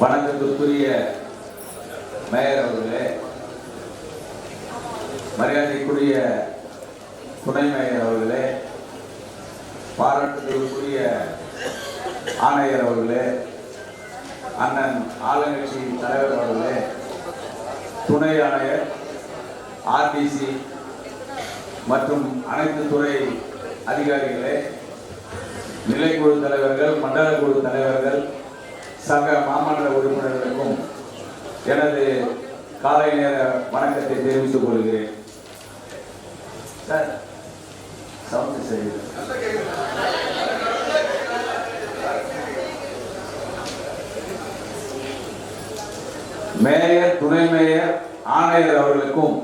வணக்கத்துக்குரிய மேயர் அவர்களே மரியாதைக்குரிய துணை மேயர் அவர்களே பாராட்டுதலுக்குரிய ஆணையர் அவர்களே அண்ணன் ஆளுங்கட்சி தலைவர் அவர்களே துணை ஆணையர் ஆர்டிசி மற்றும் அனைத்து துறை அதிகாரிகளே நிலைக்குழு தலைவர்கள் மண்டல குழு தலைவர்கள் சக மாமன்ற உறுப்பினர்களுக்கும் எனது காலை நேர வணக்கத்தை தெரிவித்துக் கொள்கிறேன். சார் சவுண்ட் சரி மேயர் துணை மேயர் ஆணையர் அவர்களுக்கும்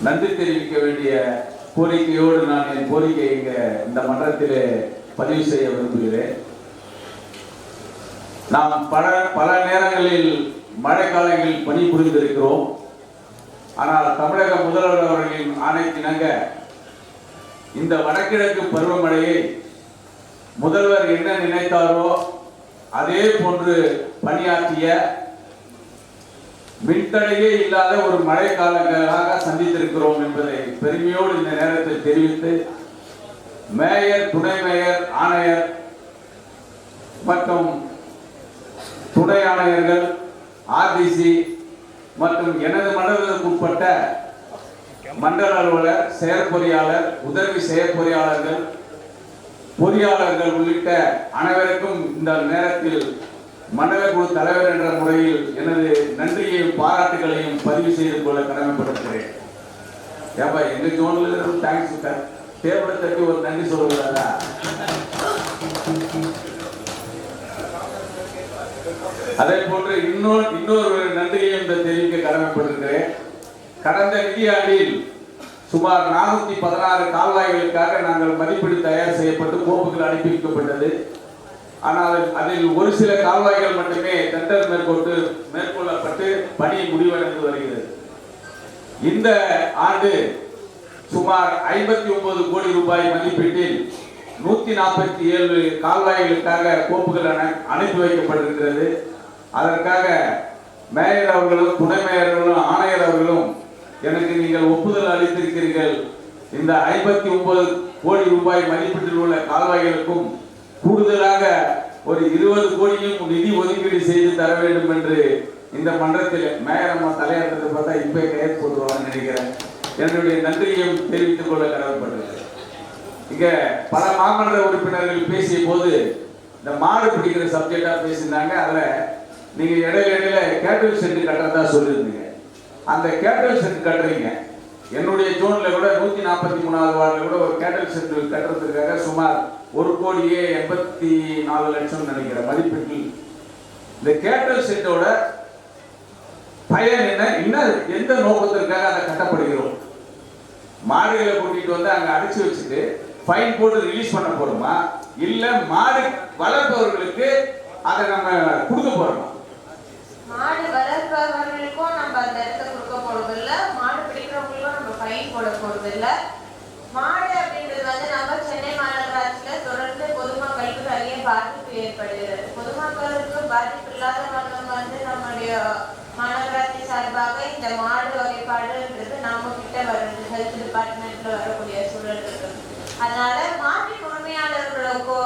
நன்றி தெரிவிக்க வேண்டிய கோரிக்கையோடு நான் என் கோரிக்கை இங்க இந்த மன்றத்திலே பதிவு செய்ய விரும்புகிறேன். நாம் பல பல நேரங்களில் மழைக்காலங்களில் பணிபுரிந்திருக்கிறோம் ஆனால் தமிழக முதல்வர் அவர்களின் ஆணைக்கிணங்க இந்த வடகிழக்கு பருவமழையை முதல்வர் என்ன நினைத்தாரோ அதே போன்று பணியாற்றிய மின்தடையே இல்லாத ஒரு மழைக்காலங்களாக சந்தித்திருக்கிறோம் என்பதை பெருமையோடு இந்த நேரத்தில் தெரிவித்து மேயர் துணை மேயர் ஆணையர் மற்றும் துணை ஆணையர்கள் ஆர்டிசி மற்றும் எனது மண்டலத்துக்கு உட்பட்ட மண்டல அலுவலர் செயற்பொறியாளர் உதவி செயற்பொறியாளர்கள் பொறியாளர்கள் உள்ளிட்ட அனைவருக்கும் இந்த நேரத்தில் மண்டல குழு தலைவர் என்ற முறையில் எனது நன்றியையும் பாராட்டுகளையும் பதிவு செய்து கொள்ள கடமைப்பட்டிருக்கிறேன் ஏப்பா எங்கள் ஜோனில் தேங்க்ஸ் சார் டேபிளை தட்டி ஒரு நன்றி சொல்லுவாரா அதே போன்று இன்னொரு இன்னொரு நன்றியை இந்த தெரிவிக்க கடமைப்பட்டிருக்கிறேன். கடந்த நிதியாண்டில் சுமார் நானூத்தி பதினாறு கால்வாய்களுக்காக நாங்கள் மதிப்பீடு தயார் செய்யப்பட்டு கோப்புகள் அனுப்பி வைக்கப்பட்டது. ஆனால் அதில் ஒரு சில கால்வாய்கள் மட்டுமே டெண்டர் மேற்கொண்டு மேற்கொள்ளப்பட்டு பணி முடிவடைந்து வருகிறது. இந்த ஆண்டு சுமார் ஐம்பத்தி ஒன்பது கோடி ரூபாய் மதிப்பீட்டில் நூத்தி நாற்பத்தி ஏழு கால்வாய்களுக்காக கோப்புகள் அனுப்பி வைக்கப்பட்டிருக்கிறது. அதற்காக மேயர் அவர்களும் துணை மேயர்களும் ஆணையர் அவர்களும் எனக்கு நீங்கள் ஒப்புதல் அளித்திருக்கிறீர்கள். இந்த ஐம்பத்தி ஒன்பது கோடி ரூபாய் மதிப்பீட்டில் உள்ள கால்வாய்களுக்கும் கூடுதலாக ஒரு இருபது கோடியும் நிதி ஒதுக்கீடு செய்து தர வேண்டும் என்று இந்த மன்றத்தில் மேயர் அம்மா தலையாட்டத்தை பார்த்தா இப்பே கையெழுத்து போட்டுருவாங்கன்னு நினைக்கிறேன். என்னுடைய நன்றியையும் தெரிவித்துக் கொள்ள கடமைப்பட்டிருக்கிறேன். இங்க பல மாமன்ற உறுப்பினர்கள் பேசிய போது இந்த மாடு பிடிக்கிற சப்ஜெக்டா பேசியிருந்தாங்க அதுல நீங்க இடையில இடையில கேட்டல் செட் கட்டுறதா சொல்லியிருந்தீங்க. அந்த கேட்டல் செட்டு கட்டுறீங்க. என்னுடைய ஜோன்ல கூட நூத்தி நாற்பத்தி மூணாவது வார்டில் கூட ஒரு கேட்டல் செட்டு கட்டுறதுக்காக சுமார் ஒரு கோடியே எண்பத்தி நாலு லட்சம் நினைக்கிற மதிப்பீட்டில். இந்த கேட்டல் செட்டோட பயன் என்ன? என்ன எந்த நோக்கத்திற்காக அதை கட்டப்படுகிறோம்? மாடுகளை கூட்டிட்டு வந்து அங்க அடிச்சு வச்சுட்டு ஃபைன் போட்டு ரிலீஸ் பண்ண போறோமா? இல்ல மாடு வளர்ப்பவர்களுக்கு அதை நம்ம கொடுக்க போறோமா? மாடு வளர்ப்பவர்களுக்கும் நம்ம அந்த இடத்த கொடுக்க போறது இல்ல மாடு பிடிக்கிறவங்களுக்கும் நம்ம ஃபைன் போட போறது இல்ல மாடு அப்படின்றது வந்து நம்ம சென்னை மாநகராட்சியில தொடர்ந்து பொதுமக்களுக்கு நிறைய பாதிப்பு ஏற்படுகிறது பொதுமக்களுக்கு பாதிப்பு இல்லாத வண்ணம் வந்து நம்முடைய மாநகராட்சி சார்பாக இந்த மாடு வகைப்பாடுன்றது நம்ம கிட்ட வருது ஹெல்த் டிபார்ட்மெண்ட்ல வரக்கூடிய சூழல் இருக்கு அதனால மாட்டு உரிமையாளர்களோட கோ-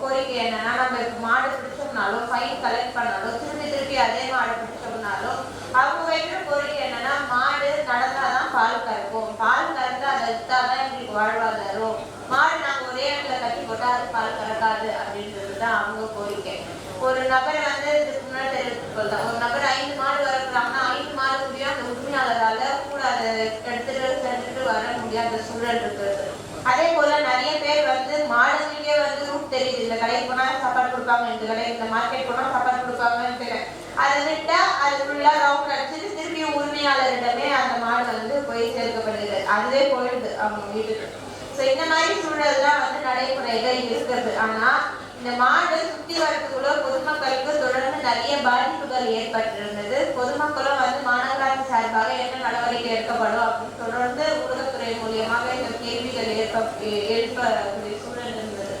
கோரிக்கை என்னன்னா நம்ம மாடு பிடிச்சோம்னாலும் ஃபைன் கலெக்ட் பண்ணாலும் திருப்பி திருப்பி அதே மாடு பிடிச்சோம்னாலும் அவங்க வைக்கிற கோரிக்கை என்னன்னா மாடு நடந்தாதான் பால் கறக்கும். பால் கறந்து அதை வித்தாதான் எங்களுக்கு வாழ்வாதாரம். மாடு நாங்க ஒரே இடத்துல கட்டி போட்டா அது பால் கறக்காது அப்படின்றது தான் அவங்க கோரிக்கை. ஒரு நபரை வந்து இதுக்கு முன்னாடி தெரிவித்துக் ஒரு நபர் ஐந்து மாடு வளர்க்குறாங்கன்னா ஐந்து மாடு முடியும் அந்த உரிமையாளரால கூட அதை எடுத்துட்டு சென்றுட்டு வர முடியாத சூழல் இருக்கிறது. அதே போல நிறைய பேர் வந்து மாடுகளுக்கே வந்து ரூட் தெரியுது. இந்த கடைக்கு போனா சாப்பாடு கொடுப்பாங்க இந்த கடை இந்த மார்க்கெட் போனா சாப்பாடு கொடுப்பாங்கன்னு தெரியும் அதை விட்டா அது ஃபுல்லா ரவுண்ட் அடிச்சுட்டு திருப்பி உரிமையாளரிடமே அந்த மாடு வந்து போய் சேர்க்கப்படுது. அதுவே போயிடுது அவங்க வீட்டுக்கு. ஸோ இந்த மாதிரி சூழல் தான் வந்து நடைமுறைகள் இருக்கிறது. ஆனா இந்த மாடு சுத்தி வரதுக்குள்ள பொதுமக்களுக்கு தொடர்ந்து நிறைய பாதிப்புகள் ஏற்பட்டிருந்தது. பொதுமக்களும் வந்து மாநகராட்சி சார்பாக என்ன நடவடிக்கை எடுக்கப்படும் அப்படின்னு தொடர்ந்து ஊடகத்துறை மூலியமாக இந்த கேள்விகள் எழுப்ப எழுப்பக்கூடிய சூழல் இருந்தது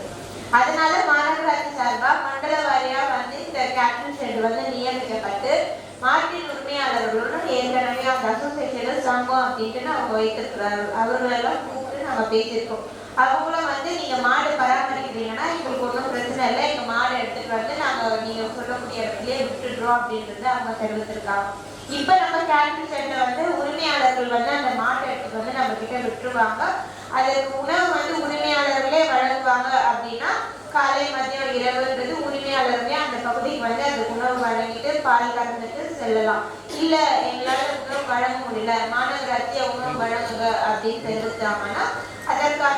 அதனால மாநகராட்சி சார்பா மண்டல வாரியா வந்து இந்த கேப்டன் ஷெட் வந்து நியமிக்கப்பட்டு மாட்டின் உரிமையாளர்களுடன் ஏற்கனவே அந்த அசோசியேஷன் சங்கம் அப்படின்ட்டு அவங்க வைத்திருக்கிறாரு. அவர்களெல்லாம் கூப்பிட்டு நம்ம பேசியிருக்கோம். அவங்களும் வந்து நீங்க மாடு பராமரிக்கிறீங்கன்னா எங்களுக்கு ஒன்றும் பிரச்சனை இல்லை. எங்க மாடு எடுத்துட்டு வந்து நாங்க நீங்க சொல்லக்கூடிய இடத்துலயே விட்டுடுறோம் அப்படின்றது அவங்க தெரிவித்திருக்காங்க. இப்ப நம்ம கேப்டன் ஷெட்ல வந்து உரிமையாளர்கள் வந்து அந்த மாட்டை எடுத்துட்டு வந்து நம்ம கிட்ட விட்டுருவாங்க. அதற்கு உணவு வந்து உரிமையாளர்களே வழங்குவாங்க அப்படின்னா காலை மதியம் இரவுன்றது உரிமையாளர்களே அந்த பகுதிக்கு வந்து அந்த உணவு வழங்கிட்டு பால் கறந்துட்டு செல்லலாம். இல்ல எங்களால உணவு வழங்க முடியல. மாநகராட்சியை உணவு வழங்குங்க அப்படின்னு தெரிவித்தாங்கன்னா அதற்கான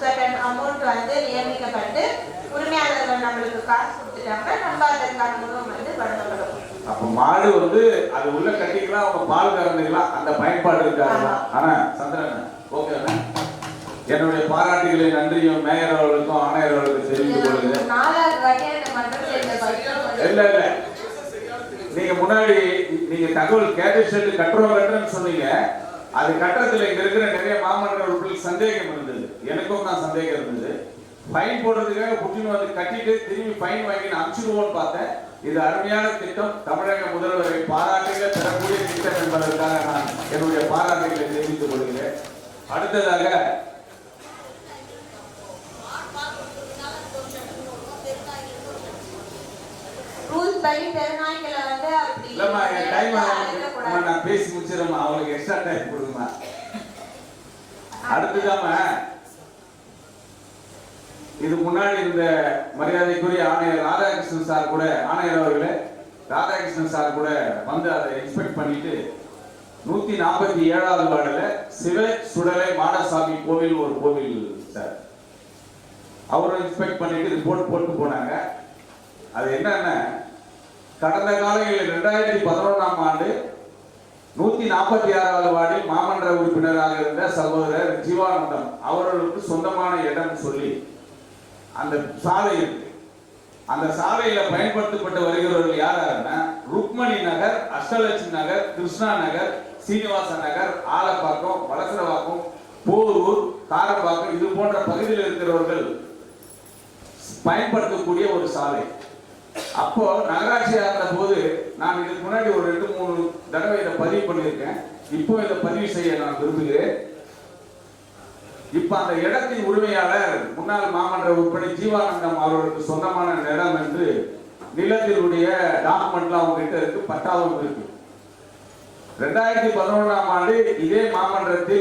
சர்டன் அமௌண்ட் வந்து நியமிக்கப்பட்டு உரிமையாளர்கள் நம்மளுக்கு காசு கொடுத்துட்டாங்கன்னா நம்ம அதற்கான உணவு வந்து வழங்கப்படும். அப்ப மாடு வந்து அது உள்ள கட்டிக்கலாம் அவங்க பால் கறந்துக்கலாம் அந்த பயன்பாடு இருக்காது ஆமா. ஆனா சந்திரன் ஓகே என்னுடைய பாராட்டுகளை நன்றியும் மேயர் அவர்களுக்கும் ஆணையர் அவர்களுக்கும் தெரிவித்துக் கொள்கிறேன். இல்ல இல்ல. நீங்க முன்னாடி நீங்க தகவல் கேட்டர் ஷெட் கட்டுறோம் கட்டுறேன்னு சொன்னீங்க. அது கட்டுறதுல இங்க இருக்கிற நிறைய மாமன்ற உறுப்பினர்களுக்கு சந்தேகம் இருந்தது. எனக்கும் தான் சந்தேகம் இருந்தது. ஃபைன் போடுறதுக்காக புட்டின்னு வந்து கட்டிட்டு திரும்பி ஃபைன் வாங்கி நான் அனுப்பிச்சிடுவோம்னு பார்த்தேன். இது அருமையான திட்டம். தமிழக முதல்வரை பாராட்டுகளை பெறக்கூடிய திட்டம் என்பதற்காக நான் என்னுடைய பாராட்டுகளை தெரிவித்துக் கொள்கிறேன். அடுத்ததாக ரூல்ஸ் படி தெருநாய்களை வந்து அப்படி இல்லம்மா என் டைம் அழைக்கக்கூடாது. நான் பேசி முடிச்சிடறேம்மா. அவங்களுக்கு எக்ஸ்ட்ரா டைம் கொடுங்கம்மா. அடுத்ததாம இது முன்னாடி இருந்த மரியாதைக்குரிய ஆணையர் ராதாகிருஷ்ணன் சார் கூட ஆணையர் அவர்களே ராதாகிருஷ்ணன் சார் கூட வந்து அதை இன்ஸ்பெக்ட் பண்ணிட்டு நூத்தி நாற்பத்தி ஏழாவது வார்டுல சிவ சுடலை மாடசாமி கோவில் ஒரு கோவில் சார். அவரும் இன்ஸ்பெக்ட் பண்ணிட்டு ரிப்போர்ட் போட்டு போனாங்க. அது என்னன்னா கடந்த காலங்களில் ரெண்டாயிரத்தி பதினொன்றாம் ஆண்டு நூத்தி நாற்பத்தி ஆறாவது வார்டில் மாமன்ற உறுப்பினராக இருந்த சகோதரர் ஜீவானந்தம் அவர்களுக்கு சொந்தமான இடம் சொல்லி அந்த சாலை இருக்கு. அந்த சாலையில பயன்படுத்தப்பட்டு வருகிறவர்கள் யாராருன்னா ருக்மணி நகர் அஷ்டலட்சுமி நகர் கிருஷ்ணா நகர் சீனிவாச நகர் ஆலப்பாக்கம் வளசரவாக்கம் போரூர் காரப்பாக்கம் இது போன்ற பகுதியில் இருக்கிறவர்கள் பயன்படுத்தக்கூடிய ஒரு சாலை. அப்போ நகராட்சியாக இருந்த போது நான் இதுக்கு முன்னாடி ஒரு ரெண்டு மூணு தடவை இதை பதிவு பண்ணியிருக்கேன். இப்போ இதை பதிவு செய்ய நான் விரும்புகிறேன். இப்ப அந்த இடத்தின் உரிமையாளர் முன்னாள் மாமன்ற உட்பட ஜீவானந்தம் அவர்களுக்கு சொந்தமான நிலம் என்று நிலத்தினுடைய டாக்குமெண்ட்லாம் அவங்க கிட்ட இருக்கு பட்டாவும் இருக்கு. ரெண்டாயிரத்தி பதினொன்றாம் ஆண்டு இதே மாமன்றத்தில்